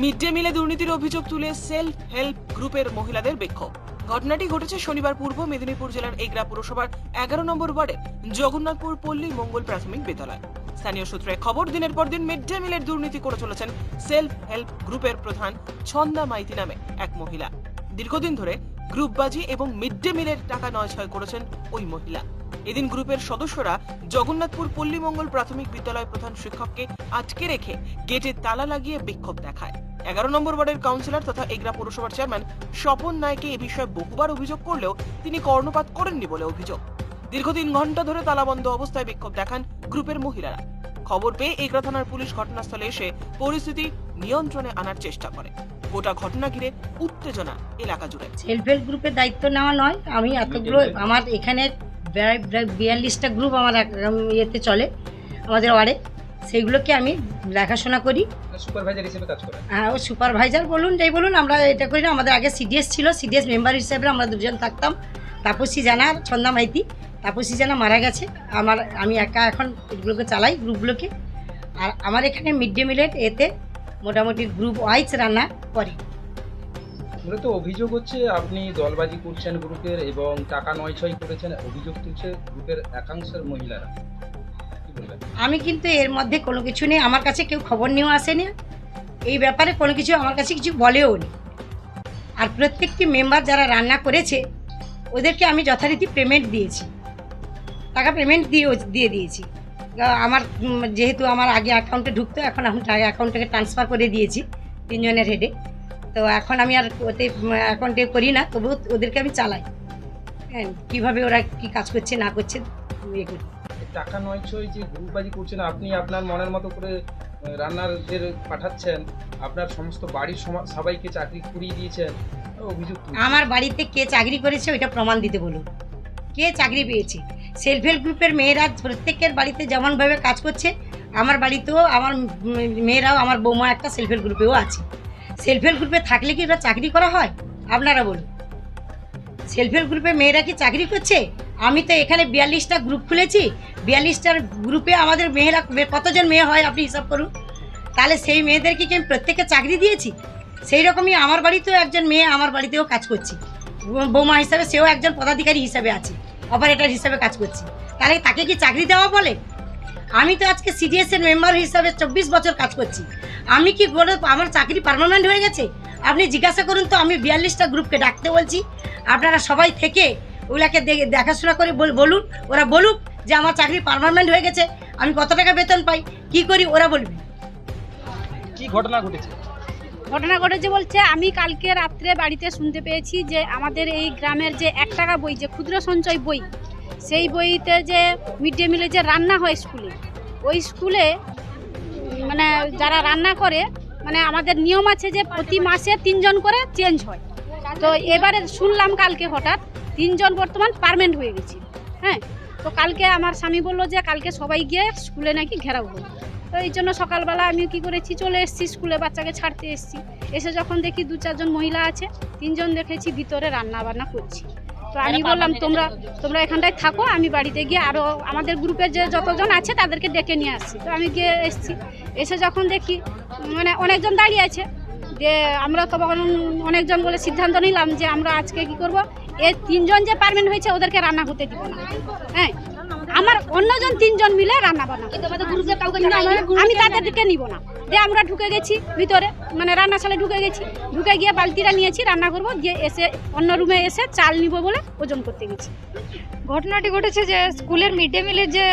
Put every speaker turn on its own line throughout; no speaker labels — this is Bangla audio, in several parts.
মিড ডে মিলে দুর্নীতির অভিযোগ তুলে সেলফ হেল্প গ্রুপের মহিলাদের বিক্ষোভ। ঘটনাটি ঘটেছে শনিবার পূর্ব মেদিনীপুর জেলার এগরা পুরসভার এগারো নম্বর ওয়ার্ডে, জগন্নাথপুর পল্লী মঙ্গল প্রাথমিক বিদ্যালয়। স্থানীয় সূত্রে খবর, দিনের পর দিন মিড ডে মিলের দুর্নীতি করে চলেছেন সেলফ হেল্প গ্রুপের প্রধান ছন্দা মাইতি নামে এক মহিলা। দীর্ঘদিন ধরে গ্রুপবাজি এবং মিড ডে মিলের টাকা নয় ছয় করেছেন ওই মহিলা। এদিন গ্রুপের সদস্যরা জগন্নাথপুর পল্লীমঙ্গল প্রাথমিক বিদ্যালয় প্রধান শিক্ষককে আটকে রেখে গেটে তালা লাগিয়ে বিক্ষোভ দেখায়। এগারো নম্বর ওয়ার্ডের কাউন্সিলর তথা এগরা পৌরসভার চেয়ারম্যান স্বপন নায়কে এ বিষয়ে বহুবার অভিযোগ করলেও তিনি কর্ণপাত করেননি বলে অভিযোগ। দীর্ঘ তিন ঘণ্টা ধরে তালাবন্ধ অবস্থায় বিক্ষোভ দেখান গ্রুপের মহিলারা। খবর পেয়ে এগরা থানার পুলিশ ঘটনাস্থলে এসে পরিস্থিতি নিয়ন্ত্রণে আনার চেষ্টা করে। গোটা ঘটনা ঘিরে উত্তেজনা এলাকা জুড়ে।
সেলফ হেল্প গ্রুপের দায়িত্ব নেওয়া নয়। আমি এতগুলো আমার এখানে প্রায় প্রায় বিয়াল্লিশটা গ্রুপ আমার ইয়েতে চলে আমাদের ওয়ার্ডে। সেইগুলোকে আমি দেখাশোনা করি।
সুপারভাইজার হিসেবে কাজ করেন?
হ্যাঁ ও সুপারভাইজার বলুন যাই বলুন আমরা এটা করি না। আমাদের আগে সিডিএস ছিল সিডিএস মেম্বার হিসেবে আমরা দুজন থাকতাম। তাপসী জানা আর ছন্দা মাইতি। তাপসী জানা মারা গেছে। আমার আমি একা এখন এগুলোকে চালাই গ্রুপগুলোকে। আর আমার এখানে মিড ডে মিলের এতে মোটামুটি গ্রুপ ওয়াইজ রান্না করে।
মূলত অভিযোগ হচ্ছে আপনি দলবাজি করছেন গ্রুপের এবং টাকা নয় ছয় করেছেন, অভিযোগ তুলছে গ্রুপের একাংশের মহিলারা।
আমি কিন্তু এর মধ্যে কোনো কিছু নেই, আমার কাছে কেউ খবর নিয়েও আসেনি এই ব্যাপারে কোনো কিছু আমার কাছে কিছু বলেও নি আর প্রত্যেকটি মেম্বার যারা রান্না করেছে, ওদেরকে আমি যথারীতি পেমেন্ট দিয়েছি। টাকা পেমেন্ট দিয়ে দিয়ে দিয়েছি। আমার যেহেতু আমার আগে অ্যাকাউন্টে ঢুকতো, এখন আমি টাকা অ্যাকাউন্ট থেকে ট্রান্সফার করে দিয়েছি তিনজনের হেডে তো এখন আমি আর ওতে এখন অ্যাকাউন্টে করি না তবু ওদেরকে আমি চালাই। হ্যাঁ কীভাবে ওরা কী কাজ করছে না করছে ইয়ে করি
টাকা নয় ছয় যে গ্রুপবাজি করছেন আপনি আপনার মনের মতো করে রান্নারদের পাঠাচ্ছেন আপনার সমস্ত বাড়ির সবাইকে চাকরি করিয়ে দিয়েছেন অভিযোগ
আমার বাড়িতে কে চাকরি করেছে ওইটা প্রমাণ দিতে বলুন। কে চাকরি পেয়েছে? সেলফ হেল্প গ্রুপের মেয়েরা প্রত্যেকের বাড়িতে যেমনভাবে কাজ করছে আমার বাড়িতেও আমার মেয়েরাও আমার বৌমা একটা সেলফ হেল্প গ্রুপেও আছে। সেলফ হেল্প গ্রুপে থাকলে কি ওরা চাকরি করা হয়? আপনারা বলুন। সেলফ হেল্প গ্রুপে মেয়েরা কি চাকরি করছে? আমি তো এখানে বিয়াল্লিশটা গ্রুপ খুলেছি। বিয়াল্লিশটার গ্রুপে আমাদের মেয়েরা কতজন মেয়ে হয় আপনি হিসাব করুন। তাহলে সেই মেয়েদেরকে কি আমি প্রত্যেককে চাকরি দিয়েছি? সেই রকমই আমার বাড়িতেও একজন মেয়ে আমার বাড়িতেও কাজ করছে। বৌমা হিসাবে সেও একজন পদাধিকারী হিসাবে আছে। অপারেটর হিসাবে কাজ করছে। তাহলে তাকে কি চাকরি দেওয়া বলে? আমি তো আজকে সিডিএস এর মেম্বার হিসাবে চব্বিশ বছর কাজ করছি। আমি কি বলে আমার চাকরি পার্মানেন্ট হয়ে গেছে? আপনি জিজ্ঞাসা করুন তো আমি বিয়াল্লিশটা গ্রুপকে ডাকতে বলছি। আপনারা সবাই থেকে ওগুলাকে দেখাশোনা করে বল- বলুন ওরা বলুক যে আমার চাকরি পার্মানেন্ট হয়ে গেছে আমি কত টাকা বেতন পাই কি করি ওরা বলবে।
কি ঘটনা ঘটেছে?
ঘটনা ঘটেছে বলছে আমি কালকে রাত্রে বাড়িতে শুনতে পেয়েছি যে আমাদের এই গ্রামের যে এক টাকা বই যে ক্ষুদ্র সঞ্চয় বই সেই বইতে যে মিড ডে মিলে যে রান্না হয় স্কুলে, ওই স্কুলে মানে যারা রান্না করে মানে আমাদের নিয়ম আছে যে প্রতি মাসে তিনজন করে চেঞ্জ হয়। তো এবারে শুনলাম কালকে হঠাৎ তিনজন বর্তমান পারমেন্ট হয়ে গেছে। হ্যাঁ তো কালকে আমার স্বামী বলল যে কালকে সবাই গিয়ে স্কুলে নাকি ঘেরাও হবে। তো এই জন্য সকালবেলা আমি কি করেছি, চলে এসেছি স্কুলে বাচ্চাকে ছাড়তে এসেছি। এসে যখন দেখি দু চারজন মহিলা আছে, তিনজন দেখেছি ভিতরে রান্না বান্না করছি। তো আমি বললাম তোমরা তোমরা এখানটায় থাকো আমি বাড়িতে গিয়ে আরও আমাদের গ্রুপের যে যতজন আছে তাদেরকে ডেকে নিয়ে আসছি। তো আমি গিয়ে এসেছি। এসে যখন দেখি মানে অনেকজন দাঁড়িয়ে আছে যে আমরা তখন অনেকজন বলে সিদ্ধান্ত নিলাম যে আমরা আজকে কি করব? এ তিনজন যে পারমেন্ট হয়েছে ওদেরকে রান্না করতে দিব না। হ্যাঁ আমার অন্যজন তিনজন মিলে রান্না আমার- আমি তাদেরকে নিব না। যে আমরা ঢুকে গেছি ভিতরে মানে রান্নাশালে ঢুকে গেছি। ঢুকে গিয়ে বালতিটা নিয়েছি রান্না করব দিয়ে এসে অন্য রুমে এসে চাল নিব বলে ওজন করতে গেছি।
ঘটনাটি ঘটেছে যে স্কুলের মিড ডে মিলের যে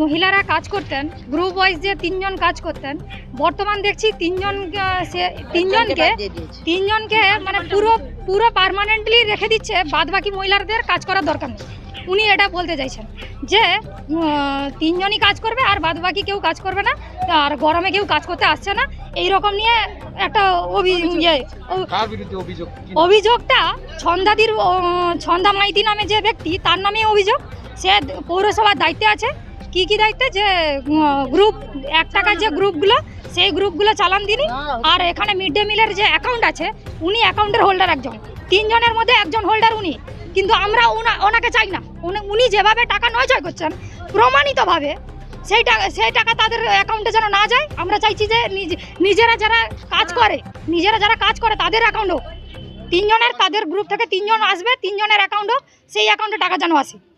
মহিলারা কাজ করতেন গ্রুপ ওয়াইজ যে তিনজন কাজ করতেন বর্তমান দেখছি তিনজন সে তিনজনকে তিনজনকে মানে পুরো পুরো পার্মানেন্টলি রেখে দিচ্ছে বাদ বাকি মহিলাদের কাজ করার দরকার নেই। উনি এটা বলতে চাইছেন যে তিনজনই কাজ করবে আর বাদ বাকি কেউ কাজ করবে না। আর গরমে কেউ কাজ করতে আসছে না। এই রকম নিয়ে একটা অভি ইয়ে অভিযোগটা ছন্দাদির ছন্দা মাইতি নামে যে ব্যক্তি তার নামে অভিযোগ। সে পৌরসভার দায়িত্বে আছে। কি কি দায়িত্বে? যে গ্রুপ এক টাকার যে গ্রুপগুলো সেই গ্রুপগুলো চালান তিনি। আর এখানে মিড ডে মিলের যে অ্যাকাউন্ট আছে উনি অ্যাকাউন্টের হোল্ডার একজন। তিনজনের মধ্যে একজন হোল্ডার উনি। কিন্তু আমরা ওনা- ওনাকে চাই না। উনি- যেভাবে টাকা নয় করছেন, প্রমাণিতভাবে সেই টাকা সেই টাকা তাদের অ্যাকাউন্টে যেন না যায়, আমরা চাইছি যে নিজ- নিজেরা যারা কাজ করে, নিজেরা যারা কাজ করে তাদের অ্যাকাউন্ট হোক তিনজনের তাদের গ্রুপ থেকে তিনজন আসবে, তিনজনের অ্যাকাউন্ট হোক সেই অ্যাকাউন্টে টাকা যেন আসে।